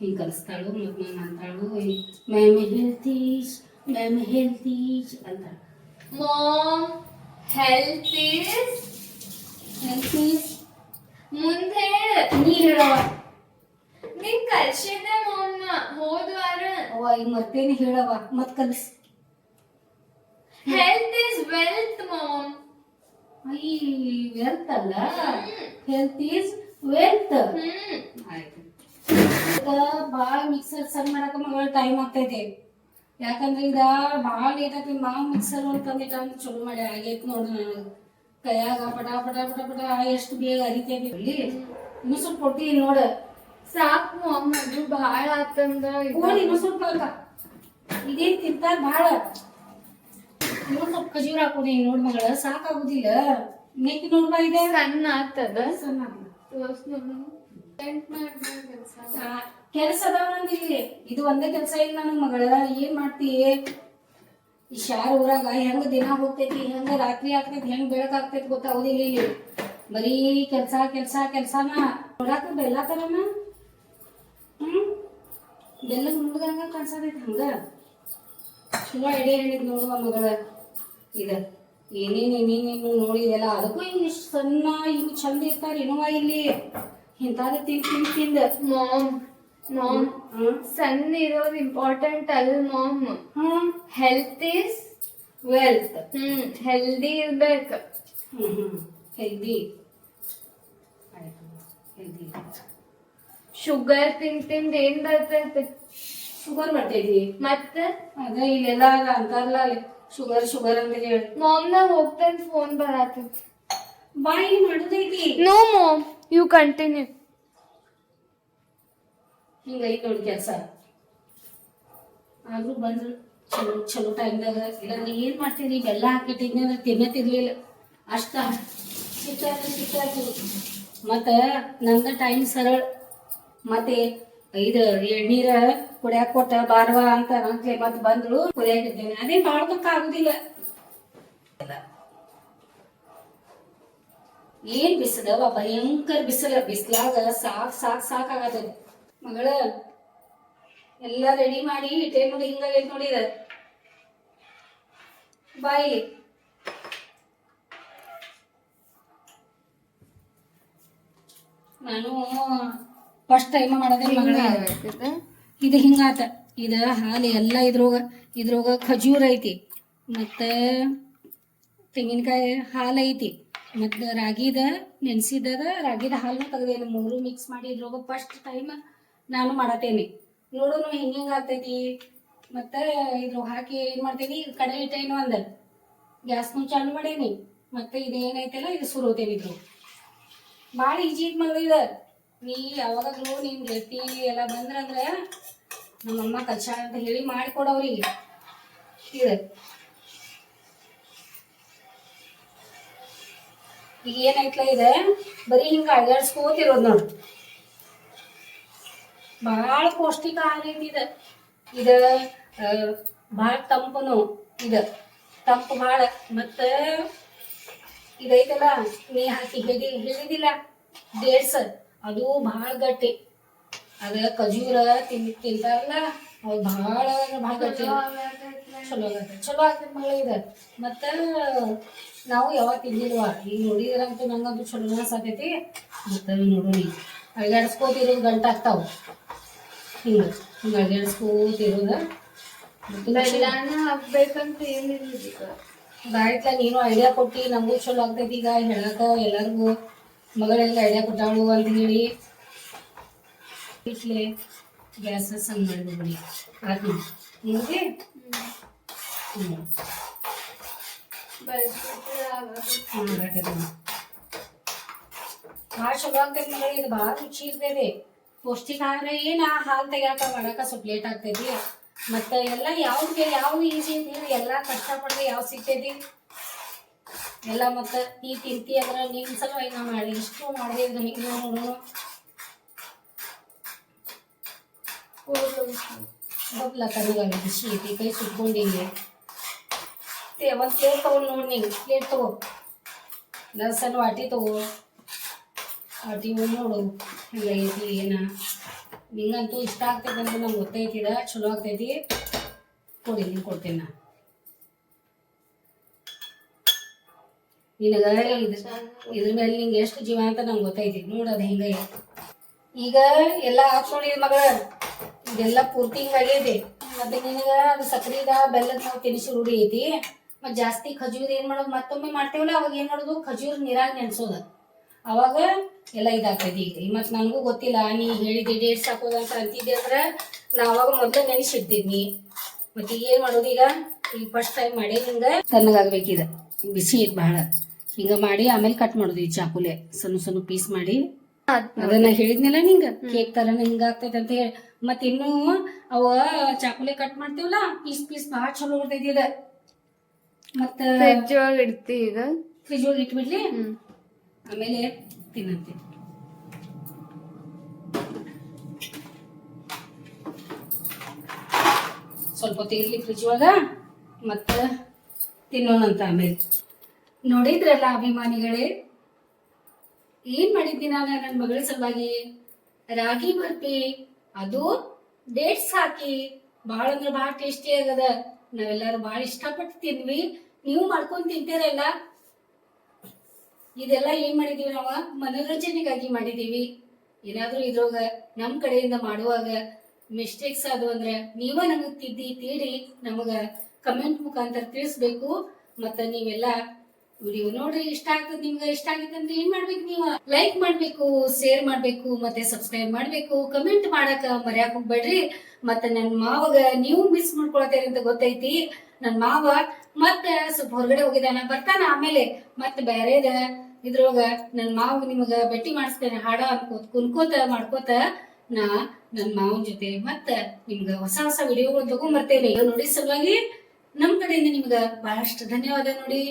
ಹಿಂಗೆ ಕಲಿಸ್ತಾಳು ಮತ್ತು ನಾನು ಅಂತಾಳು ಮ್ಯಾಮ್ ಹೆಲ್ತೀಸ್ ಮ್ಯಾಮ್ ಹೆಲ್ತೀಸ್ ಅಂತ ಮಾಮ್ ಹೆಲ್ತ್ ಇಸ್ ಹೆಲ್ತೀಸ್ ಮುಂದ್ ಹೇಳ ನೀ ಹೇಳವ ನೀನ್ ಕಲ್ಸಿದ್ದೆ ಮೊನ್ನ ಹೋದ ಅವ್ವ ಈಗ ಮತ್ತೇನು ಹೇಳವ ಮತ್ ಕಲ್ಸ್. ಹೆಲ್ತ್ ಇಸ್ ವೆಲ್ತ್ ಮಾಮ್ ಈ ವೆಲ್ತ್ ಅಲ್ಲ? Health is wealth hmm. ಆಯ್ತು. ಭಾಳ ಮಿಕ್ಸರ್ ಸಣ್ಣ ಮಾಡಕ ಮಗಳ ಟೈಮ್ ಆಗ್ತೈತಿ. ಯಾಕಂದ್ರೆ ಈಗ ಭಾಳ ಲೇಟ್ ಆಗ್ತೈತಿ ಮಾ ಮಿಕ್ಸರ್ ಒಂದು ತಂದಿಟ್ಟ ಅಂತ ಚಲೋ ಮಾಡಿ ಆಗೈತಿ ನೋಡ್ರಿ ನಾನು ಕೈಯಾಗ ಪಟ ಪಟ ಪಟ ಪಟ ಎಷ್ಟು ಬೇಗ ಅರಿತೈತಿ ಇನ್ನೂ ಸ್ವಲ್ಪ ಕೊಟ್ಟಿ ನೋಡ. ಸಾಕ್ ಮಾಮ್ ಬಹಳ ಭಾಳ ಆತಂದ್ರ ಕೋಳಿ ಇನ್ನೂ ಸ್ವಲ್ಪ ಇದೇನ್ ತಿಂತಾರ ಭಾಳ. ಇನ್ನೂ ಸ್ವಲ್ಪ ಖಜೂರ ಹಾಕೋದಿ ನೋಡ್ ಮಗಳ ಸಾಕಾಗುದಿಲ್ಲ. ನೆಕ್ ನೋಡ್ಬಾ ಇದೆ. ಸಣ್ಣ ಆಗ್ತದ? ಸಣ್ಣ ಕೆಲಸ. ಅದಾವ ನಂದಿಲ್ಲಿ ಇದು ಒಂದೇ ಕೆಲಸ ಇಲ್ಲ ನನಗ್ ಮಗಳ. ಏನ್ ಮಾಡ್ತಿ? ಈ ಶಾರ ಊರಾಗ ಹೆಂಗ ದಿನ ಹೋಗ್ತೈತಿ ಹೆಂಗ ರಾತ್ರಿ ಆಗ್ತೈತಿ ಹೆಂಗ್ ಬೆಳಕಾಗ್ತೈತಿ ಗೊತ್ತಾಗೋದಿಲ್ಲ ಇಲ್ಲಿ. ಬರೀ ಕೆಲ್ಸ ಕೆಲ್ಸ ಕೆಲ್ಸನ ನೋಡಾಕ ಬೆಲ್ಲ ತರನ? ಬೆಲ್ಲದ ಮುಂಡ್ಗಂಗ ಕಾಣಿಸತೈತಿ ಹಂಗ? ಚಲೋ ಎಡೆ ಹೇಳಿದ್ ನೋಡುವ ಮಗಳ. ಇದ ಏನೇನು ಏನೇನೇನು ನೋಡಿದೆಲ್ಲ ಅದಕ್ಕೂ ಹಿಂಗ್ ಇಷ್ಟ್ ಸಣ್ಣ ಹಿಂಗ್ ಚಂದ ಇರ್ತಾರೆ ಏನೋ ಇಲ್ಲಿ. ಇಂತಾದ ತಿನ್ ತಿನ್ ತಿಂದ. ಮಾಮ್ ಮಾಮ್ ಸಣ್ಣ ಇರೋದು ಇಂಪಾರ್ಟೆಂಟ್ ಅಲ್ mom hmm? Health is wealth hmm healthy ಇರ್ಬೇಕು. Hmm hmm. Healthy healthy sugar ತಿಂದ್ ತಿಂದ್ ಏನ್ ಬರ್ತೈತೆ ಶುಗರ್ ಬರ್ತೈತಿ. ಮತ್ತ? ಅದ ಇಲ್ಲೆಲ್ಲ ಅಂತಾರಲ್ಲ ಅಲ್ಲಿ ಶುಗರ್ ಶುಗರ್ ಅಂತ ಹೇಳಿ. ಮಾಮ್ ನಾ ಹೋಗ್ತೇನೆ ಫೋನ್ ಬರತೈತಿ. ಬಾಯಿ ಮಾಡುದೈತಿ. ನೋ ಮಾಮ್ ಯು ಕಂಟಿನ್ಯೂ ಹಿಂಗೈತಿ ನೋಡಿ ಕೆಲಸ. ಆದ್ರೂ ಬಂದ್ರು ಚಲೋ ಚಲೋ ಟೈಮ್ದಾಗ ಇಲ್ಲಾಂದ್ರೆ ಏನ್ ಮಾಡ್ತೀರಿ ಬೆಲ್ಲ ಹಾಕಿಟ್ಟಿದ್ನಿ ಅಂದ್ರೆ ತಿನ್ನತಿರ್ಲಿಲ್ಲ ಅಷ್ಟ. ಸಿಟ್ಟಾಗಿ ಸಿಟ್ಟಾಗಿ ಮತ್ತ ನಂದ ಟೈಮ್ ಸರಳ. ಮತ್ತೆ ಇದು ಎಳ್ನೀರ ಕುಡಿಯಾಕ ಕೊಟ್ಟ ಬಾರ್ವಾ ಅಂತ ನಂಗೆ ಮತ್ತೆ ಬಂದಳು. ಕುಡಿಯಾಕಿದ್ದೇನೆ ಅದೇ ಮಾಡ್ಕೊಕ್ ಆಗುದಿಲ್ಲ ಏನ್ ಬಿಸಿಲವ? ಭಯಂಕರ ಬಿಸಿಲ. ಬಿಸಿಲಾಗ ಸಾಕ್ ಸಾಕ್ ಸಾಕಾಗತ್ತದ ಮಗಳ, ಎಲ್ಲ ರೆಡಿ ಮಾಡಿ ಇಟ್ಟೆ ನೋಡಿ ಹಿಂಗಾಗೈತ್ ನೋಡಿದ ಬಾಯಿ. ನಾನು ಫಸ್ಟ್ ಟೈಮ್ ಮಾಡೋದೇ ಮಗಳ ಇದು. ಹಿಂಗಾತ. ಇದ ಹಾಲು ಎಲ್ಲ ಇದ್ರೋಗ ಇದ್ರೋಗ ಖಜೂರ್ ಐತಿ. ಮತ್ತು ತೆಂಗಿನಕಾಯಿ ಹಾಲು ಐತಿ. ಮತ್ತು ರಾಗಿದ ನೆನೆಸಿದದ ರಾಗಿದ ಹಾಲು ತೆಗ್ದೇನೆ. ಮೂರು ಮಿಕ್ಸ್ ಮಾಡಿ ಇದ್ರೋಗ ಫಸ್ಟ್ ಟೈಮ್ ನಾನು ಮಾಡತ್ತೇನೆ ನೋಡೋನು ಹಿಂಗೆ ಹಿಂಗೆ ಆಗ್ತೈತಿ. ಮತ್ತು ಇದ್ರ ಹಾಕಿ ಏನು ಮಾಡ್ತೀನಿ? ಕಡೆ ಇಟ್ಟೇನು ಅಂದ. ಗ್ಯಾಸ್ನು ಚಾಲು ಮಾಡೇನಿ. ಮತ್ತು ಇದೇನೈತಲ್ಲ ಇದು ಸುರೋತೇನಿ ಇದ್ರು ಭಾಳ ಈಜಿ ಇದು. ನೀ ಯಾವಾಗಲೂ ನಿನ್ ಗೆಳತಿ ಎಲ್ಲ ಬಂದ್ರಂದ್ರೆ ನಮ್ಮಮ್ಮ ಕಲ್ಸ ಅಂತ ಹೇಳಿ ಮಾಡಿಕೊಡವ್ರಿಗೆ ಇದು ಈಗ ಏನೈತ್ಲ ಇದೆ? ಬರೀ ಹಿಂಗೆ ಅಡ್ಡಾಡ್ಸ್ಕೋತಿರೋದು ನೋಡು. ಭಾಳ ಪೌಷ್ಟಿಕ ಆಗೈತಿ ಇದೆ. ಇದು ಭಾಳ ತಂಪನು ಇದು. ತಂಪು ಭಾಳ ಮತ್ತು ಇದೈತಲ್ಲ, ನೀ ಹಾಕಿ ಹೇಳಿ ಹೇಳಿದಿಲ್ಲ. ಡೇಟ್ಸ್ ಅದು ಭಾಳ ಗಟ್ಟಿ. ಅದ ಖಜೂರ ತಿನ್ನ ತಿಂತಾರಲ್ಲ ಅವು ಭಾಳ ಭಾಳ ಗಟ್ಟಿ. ಚಲೋ ಆಗತ್ತೆ ಚಲೋ ಆಗ್ತದೆ ಮಳೆ ಇದೆ. ಮತ್ತು ನಾವು ಯಾವಾಗ ತಿಂದಿಲ್ವ? ಈಗ ನೋಡಿದ್ರಂತೂ ನಂಗಂತೂ ಚಲೋ ಅನ್ಸತೈತಿ ಮತ್ತು ನೋಡೋಣ ಅಳಗಾಡಿಸ್ಕೋತಿರೋದು ಗಂಟಾಗ್ತಾವ ಆಗ್ತಾವ. ಹಿಂಗೆ ಹಿಂಗೆ ಅಳಗಾಡಿಸ್ಕೋತಿರೋದು. ಏನಿಲ್ಲ ಗಾಯತ್ಲ ನೀನು ಐಡಿಯಾ ಕೊಟ್ಟು ನಮಗೂ ಚಲೋ ಆಗ್ತೈತಿ ಈಗ ಹೇಳಕ್ಕ ಎಲ್ಲರಿಗೂ. ಮಗಳಿಗೆ ಐಡಿಯಾ ಕೊಟ್ಟಾಳು ಅಂತ ಹೇಳಿ. ಇಟ್ಲೆ ಗ್ಯಾಸ್ ಸಣ್ಣ ಮಾಡಿಬಿಡಿ ಆತು ಹಿಂಗೆ. ಭಾಳ ಚಲೋ ಆಗ್ತೈತಿ ಮಗಳು, ಇದು ಭಾಳ ರುಚಿ ಇರ್ತೈತಿ. ಪೌಷ್ಟಿಕ ಆಹಾರ ಆ ಹಾಲು ತೆಗಿಯಾಕ, ಮಾಡಾಕ ಸ್ವಲ್ಪ ಲೇಟ್ ಆಗ್ತೈತಿ. ಮತ್ತೆ ಎಲ್ಲ ಯಾವ್ದು ಯಾವ್ದು ಈಸಿ ಅಂತ ಹೇಳಿ ಎಲ್ಲ ಕಷ್ಟಪಡ್ದೆ ಯಾವ್ದು ಸಿಗ್ತೈತಿ? ಎಲ್ಲ ಮತ್ತೆ ನೀ ತಿಂತಿ ಅಂದ್ರೆ ನಿನ್ ಸಲುವಾಗಿ ನಾ ಮಾಡಿ. ಇಷ್ಟು ಮಾಡಿದೆ ಅಂದ್ರೆ ಹಿಂಗೆ ನೋಡು. ಬಬ್ಲ ಕರಿಗಾಲ ಬಿಸಿ ಐತಿ ಕೈ ಸುಟ್ಕೊಂಡಿಗೆ ಒಂದು ಪ್ಲೇಟ್ ತಗೊಂಡು ನೋಡಿ ನೀನು. ಪ್ಲೇಟ್ ತಗೋ. ಇಲ್ಲ ಸಣ್ಣ ವಾಟಿ ತಗೋ. ವಾಟಿ ಹೋಗಿ ನೋಡು. ಹಿಂಗೈತಿ ಏನ? ನಿಂಗಂತೂ ಇಷ್ಟ ಆಗ್ತೈತೆ ಅಂತ ನಂಗೆ ಗೊತ್ತೈತಿದ ಚಲೋ ಆಗ್ತೈತಿ. ಕೊಡಿ ನೀನು ಕೊಡ್ತೀನಿ ನಾ ನಿನಗ ಇದು ಇದ್ರ ಮೇಲೆ ನಿಂಗೆ ಎಷ್ಟು ಜೀವ ಅಂತ ನಂಗೆ ಗೊತ್ತೈತಿ ನೋಡೋದು ಹಿಂಗೆ ಈಗ ಎಲ್ಲ ಹಾಕ್ಸ್ಕೊಂಡಿದ್ ಮಗಳ ಇದೆಲ್ಲ ಪೂರ್ತಿ ಹಿಂಗಾಗೈತಿ ಮತ್ತೆ ನಿನಗ ಅದು ಸಕ್ರಿದ ಬೆಲ್ಲದ ನಾವು ತಿನಿಸಿ ರೂಢಿ ಐತಿ. ಮತ್ತೆ ಜಾಸ್ತಿ ಖಜೂರ್ ಏನ್ ಮಾಡೋದು ಮತ್ತೊಮ್ಮೆ ಮಾಡ್ತೇವಲ್ಲ ಅವಾಗ ಏನ್ ಮಾಡೋದು? ಖಜೂರ್ ನೀರಾಗಿ ನೆನ್ಸೋದ. ಅವಾಗ ಎಲ್ಲ ಇದಾಗ್ತೈತಿ ಈಗ. ಮತ್ತೆ ನನಗೂ ಗೊತ್ತಿಲ್ಲ ನೀ ಹೇಳಿದ್ದೆ ಡೇಟ್ಸ್ ಹಾಕೋದಂತ ಅಂತಿದ್ದೆ ಅಂದ್ರೆ ನಾ ಅವಾಗ ಮೊದಲು ನೆನೆಸಿಟ್ಟಿದ್ನಿ. ಮತ್ತೆ ಏನು ಮಾಡೋದು ಈಗ? ಈಗ ಫಸ್ಟ್ ಟೈಮ್ ಮಾಡಿ ಹಿಂಗ ತಣ್ಣಗಾಗ್ಬೇಕಿದ. ಬಿಸಿ ಐತಿ ಬಹಳ ಹಿಂಗ ಮಾಡಿ ಆಮೇಲೆ ಕಟ್ ಮಾಡೋದು ಈ ಚಾಕುಲೆ. ಸಣ್ಣ ಸಣ್ಣ ಪೀಸ್ ಮಾಡಿ. ಅದನ್ನ ಹೇಳಿದ್ನಿಲ್ಲ ನಿಂಗ? ಕೇಕ್ ತರ ಹಿಂಗ ಆಗ್ತೈತೆ ಅಂತ ಹೇಳಿ. ಮತ್ ಇನ್ನು ಅವ ಚಾಕುಲೆ ಕಟ್ ಮಾಡ್ತೀವಲ್ಲ ಪೀಸ್ ಪೀಸ್ ಬಹಳ ಚಲೋ ಬರ್ತೈತಿ ಇದ ಮತ್ತ ಫ್ರಿಜ್ ಒಳಗೆ ಇಡ್ತಿ ಈಗ. ಫ್ರಿಜ್ ಒಳಗೆ ಇಟ್ಬಿಡ್ಲಿ. ಆಮೇಲೆ ತಿನ್ನಂತೆ. ಸ್ವಲ್ಪ ಹೊತ್ತು ಇರ್ಲಿ ಫ್ರಿಜ್ ಒಳಗ. ಮತ್ತ ತಿನ್ನೋಣಂತ ಆಮೇಲೆ. ನೋಡಿದ್ರಲ್ಲ ಅಭಿಮಾನಿಗಳೇ? ಏನ್ ಮಾಡಿದ್ದೀನಿ ನಾನು ನನ್ನ ಮಗಳ ಸಲುವಾಗಿ? ರಾಗಿ ಬರ್ಪಿ, ಅದು ಡೇಟ್ಸ್ ಹಾಕಿ. ಬಹಳ ಅಂದ್ರೆ ಬಹಳ ಟೇಸ್ಟಿ ಆಗದ. ನಾವೆಲ್ಲರೂ ಬಹಳ ಇಷ್ಟಪಟ್ಟು ತಿಂದ್ವಿ ನೀವು ಮಾಡ್ಕೊಂಡ್ ತಿಂತೀರಲ್ಲ? ಇದೆಲ್ಲ ಏನ್ ಮಾಡಿದೀವಿ ನಾವು? ಮನೋರಂಜನೆಗಾಗಿ ಮಾಡಿದೀವಿ. ಏನಾದ್ರೂ ಇದ್ರೊಳಗ ನಮ್ ಕಡೆಯಿಂದ ಮಾಡುವಾಗ ಮಿಸ್ಟೇಕ್ಸ್ ಅದು ಅಂದ್ರೆ ನೀವ ನಮಗ್ ತಿದ್ದಿ ತೀಡಿ ನಮಗ ಕಮೆಂಟ್ ಮುಖಾಂತರ ತಿಳಿಸ್ಬೇಕು. ಮತ್ತ ನೀವೆಲ್ಲ ವಿಡಿಯೋ ನೋಡ್ರಿ ಇಷ್ಟ ಆಗ್ತದ ನಿಮ್ಗೆ ಇಷ್ಟ ಆಗಿತ್ತು ಅಂದ್ರೆ ಏನ್ ಮಾಡ್ಬೇಕು ನೀವು? ಲೈಕ್ ಮಾಡ್ಬೇಕು ಶೇರ್ ಮಾಡ್ಬೇಕು, ಮತ್ತೆ ಸಬ್ಸ್ಕ್ರೈಬ್ ಮಾಡ್ಬೇಕು ಕಮೆಂಟ್ ಮಾಡಕ ಮರ್ಯಾಕ್ ಹೋಗ್ಬೇಡ್ರಿ. ಮತ್ತೆ ನನ್ ಮಾವಗ ನೀವು ಮಿಸ್ ಮಾಡ್ಕೊಳತೇರಿ ಅಂತ ಗೊತ್ತೈತಿ. ನನ್ ಮಾವ ಮತ್ತ ಸ್ವಲ್ಪ ಹೊರಗಡೆ ಹೋಗಿದಾನ ಬರ್ತಾನ ಆಮೇಲೆ ಮತ್ತ ಬ್ಯಾರೇದ ಇದ್ರೊಳಗ ನನ್ ಮಾವ ನಿಮಗ ಭೇಟಿ ಮಾಡಿಸ್ತೇನೆ, ಹಾಡ ಅನ್ಕೋತ ಕುನ್ಕೋತ ಮಾಡ್ಕೋತ ನಾ ನನ್ ಮಾವನ್ ಜೊತೆ ಮತ್ತ ನಿಮ್ಗ ಹೊಸ ಹೊಸ ವಿಡಿಯೋಗಳು ತಗೊಂಡ್ ಬರ್ತೇನೆ ನೋಡಿ ಸಲುವಾಗಿ ನಮ್ ಕಡೆಯಿಂದ ನಿಮ್ಗ ಬಹಳಷ್ಟು ಧನ್ಯವಾದ ನೋಡಿ.